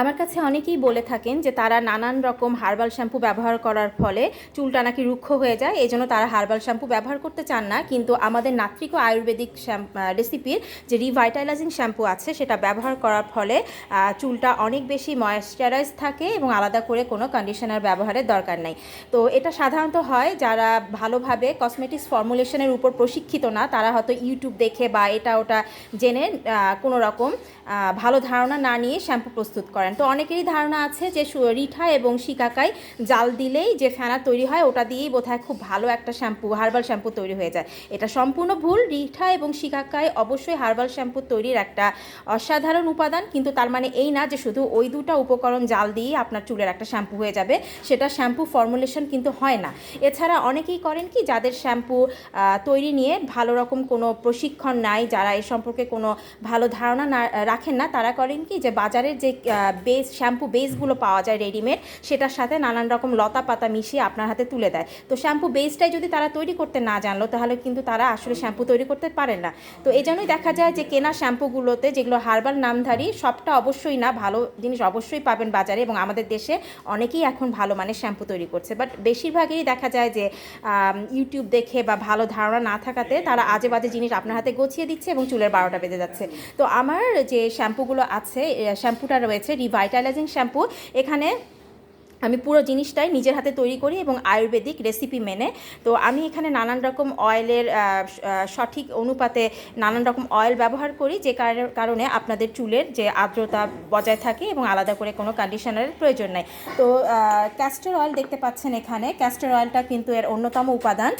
আমার কাছে অনেকেই বলে থাকেন যে তারা নানান রকম হার্বাল শ্যাম্পু ব্যবহার করার ফলে চুলটা নাকি রুক্ষ হয়ে যায় এই জন্য তারা হার্বাল শ্যাম্পু ব্যবহার করতে চান না। কিন্তু আমাদের নাত্রিক আয়ুর্বেদিক রেসিপির যে রিভাইটালাইজিং শ্যাম্পু আছে, সেটা ব্যবহার করার ফলে চুলটা অনেক বেশি ময়েশ্চারাইজ থাকে এবং আলাদা করে কোনো কন্ডিশনার ব্যবহারের দরকার নেই। তো এটা সাধারণত হয় যারা ভালোভাবে কসমেটিক্স ফর্মুলেশনের উপর প্রশিক্ষিত না, তারা হয়তো ইউটিউব দেখে বা এটা ওটা জেনে কোনো রকম ভালো ধারণা না নিয়ে শ্যাম্পু প্রস্তুত করেন। তো অনেকেরই ধারণা আছে যে রিঠা এবং শিকাকাই জাল দিলেই যে ফেনা তৈরি হয়, ওটা দিয়েই বোধহয় খুব ভালো একটা শ্যাম্পু হার্বাল শ্যাম্পু তৈরি হয়ে যায়। এটা সম্পূর্ণ ভুল। রিঠা এবং শিকাকাই অবশ্যই হার্বাল শ্যাম্পু তৈরির একটা অসাধারণ উপাদান, কিন্তু তার মানে এই না যে শুধু ওই দুটা উপকরণ জাল দিয়েই আপনার চুলের একটা শ্যাম্পু হয়ে যাবে, সেটা শ্যাম্পু ফর্মুলেশন কিন্তু হয় না। এছাড়া অনেকেই করেন কি, যাদের শ্যাম্পু তৈরি নিয়ে ভালো রকম কোনো প্রশিক্ষণ নাই, যারা এ সম্পর্কে কোনো ভালো ধারণা না, রাখেন না, তারা করেন কি যে বাজারের যে বেস শ্যাম্পু বেসগুলো পাওয়া যায় রেডিমেড সেটার সাথে নানান রকম লতা পাতা মিশিয়ে আপনার হাতে তুলে দেয়। তো শ্যাম্পু বেসটাই যদি তারা তৈরি করতে না জানলো, তাহলে কিন্তু তারা আসলে শ্যাম্পু তৈরি করতে পারেন না। তো এই জন্যই দেখা যায় যে কেনা শ্যাম্পুগুলোতে যেগুলো হার্বাল নামধারী, সবটা অবশ্যই না, ভালো জিনিস অবশ্যই পাবেন বাজারে এবং আমাদের দেশে অনেকেই এখন ভালো মানের শ্যাম্পু তৈরি করছে। বাট বেশিরভাগই দেখা যায় যে ইউটিউব দেখে বা ভালো ধারণা না থাকাতে তারা আজে বাজে জিনিস আপনার হাতে গছিয়ে দিচ্ছে এবং চুলের বারোটা বেজে যাচ্ছে। তো আমার যে শ্যাম্পুগুলো আছে শ্যাম্পুটা রয়েছে রিভাইটালাইজিং শ্যাম্পু এখানে আমি পুরো জিনিসটাই নিজের হাতে তৈরি করি এবং আয়ুর্বেদিক রেসিপি মেনে। তো আমি এখানে নানান রকম অয়েলের সঠিক অনুপাতে নানান রকম অয়েল ব্যবহার করি, যে কারণে আপনাদের চুলের যে আর্দ্রতা বজায় থাকে এবং আলাদা করে কোনো কন্ডিশনারের প্রয়োজন নেই। তো ক্যাস্টর অয়েল দেখতে পাচ্ছেন এখানে। ক্যাস্টর অয়েলটা কিন্তু এর অন্যতম উপাদান।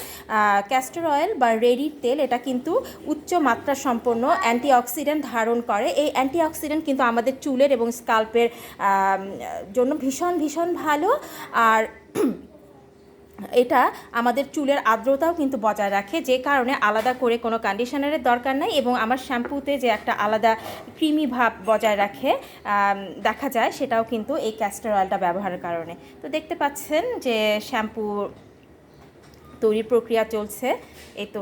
ক্যাস্টর অয়েল বা রেডির তেল, এটা কিন্তু উচ্চ মাত্রা সম্পন্ন অ্যান্টিঅক্সিডেন্ট ধারণ করে। এই অ্যান্টিঅক্সিডেন্ট কিন্তু আমাদের চুলের এবং স্কাল্পের জন্য ভীষণ ভীষণ ভালো। আর এটা আমাদের চুলের আর্দ্রতাও কিন্তু বজায় রাখে, যে কারণে আলাদা করে কোনো কন্ডিশনারের দরকার নাই এবং আমার শ্যাম্পুতে যে একটা আলাদা ক্রিমি ভাব বজায় রাখে দেখা যায় সেটাও কিন্তু এই ক্যাস্টার অয়েলটা ব্যবহারের কারণে। তো দেখতে পাচ্ছেন যে শ্যাম্পু তৈরির প্রক্রিয়া চলছে, এই তো।